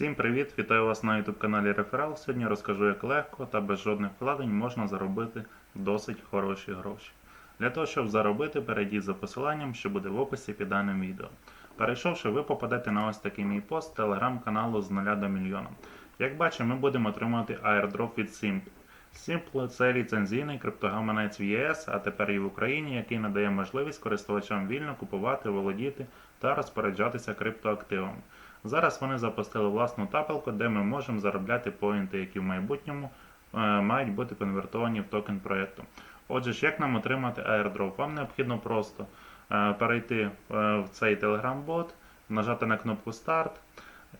Всім привіт! Вітаю вас на YouTube каналі Реферал. Сьогодні розкажу, як легко та без жодних вкладень можна заробити досить хороші гроші. Для того, щоб заробити, перейдіть за посиланням, що буде в описі під даним відео. Перейшовши, ви попадете на ось такий мій пост телеграм-каналу з 0 до мільйона. Як бачимо, ми будемо отримувати аердроп від Simple. Simple – це ліцензійний криптогаманець в ЄС, а тепер і в Україні, який надає можливість користувачам вільно купувати, володіти та розпоряджатися криптоактивами. Зараз вони запустили власну тапелку, де ми можемо заробляти поінти, які в майбутньому е, мають бути конвертовані в токен проєкту. Отже ж, як нам отримати airdrop? Вам необхідно просто е, перейти е, в цей Telegram-бот, нажати на кнопку Старт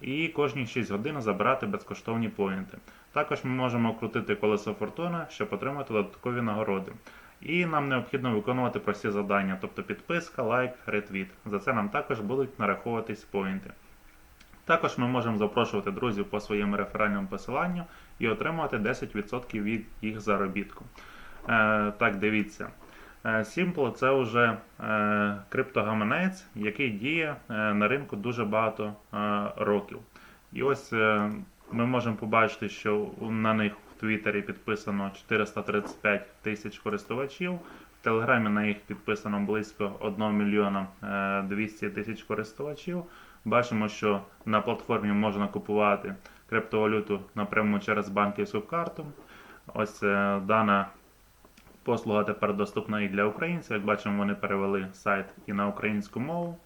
і кожні 6 годин забирати безкоштовні поінти. Також ми можемо крутити колесо фортуни, щоб отримати додаткові нагороди. І нам необхідно виконувати прості завдання, тобто підписка, лайк, ретвіт. За це нам також будуть нараховуватись поінти. Також ми можемо запрошувати друзів по своєму реферальному посиланню і отримувати 10% від їх заробітку. Е, так, дивіться. Е, Simple це вже е, криптогаманець, який діє е, на ринку дуже багато е, років. І ось е, ми можемо побачити, що на них в Твіттері підписано 435 тисяч користувачів. В Телеграмі на їх підписано близько 1 мільйона е, 200 тисяч користувачів. Бачимо, що на платформі можна купувати криптовалюту напряму через банківську карту. Ось е, дана послуга тепер доступна і для українців. Як бачимо, вони перевели сайт і на українську мову.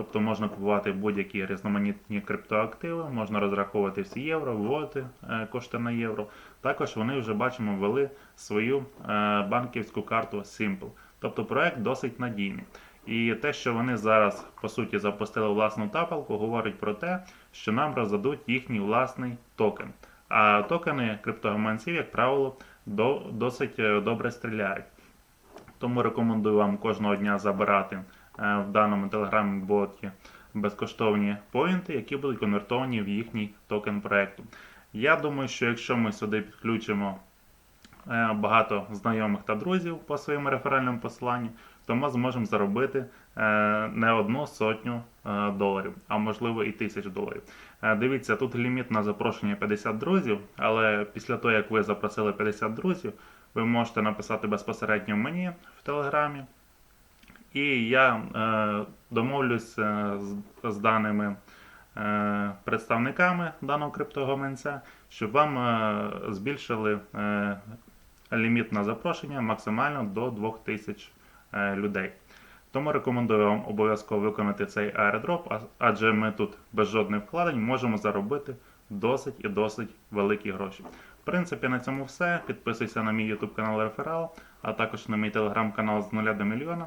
Тобто можна купувати будь-які різноманітні криптоактиви, можна розраховувати всі євро, вводити е, кошти на євро. Також вони вже бачимо ввели свою е, банківську карту Simple. Тобто проект досить надійний. І те, що вони зараз по суті запустили власну тапалку, говорить про те, що нам роздадуть їхній власний токен. А токени криптогаманців, як правило, до, досить е, добре стріляють. Тому рекомендую вам кожного дня забирати в даному телеграм-боті безкоштовні поінти, які будуть конвертовані в їхній токен проекту. Я думаю, що якщо ми сюди підключимо е, багато знайомих та друзів по своєму реферальному посиланню, то ми зможемо заробити е, не одну сотню е, доларів, а можливо і тисяч доларів. Е, Дивіться, тут ліміт на запрошення 50 друзів, але після того, як ви запросили 50 друзів, ви можете написати безпосередньо мені в Телеграмі. І я е, домовлюсь е, з, даними е, представниками даного криптогаманця, щоб вам е, збільшили ліміт на запрошення максимально до 2000 е, людей. Тому рекомендую вам обов'язково виконати цей airdrop, а- адже ми тут без жодних вкладень можемо заробити досить і досить великі гроші. В принципі, на цьому все. Підписуйся на мій YouTube канал Реферал, а також на мій телеграм-канал з 0 до мільйона.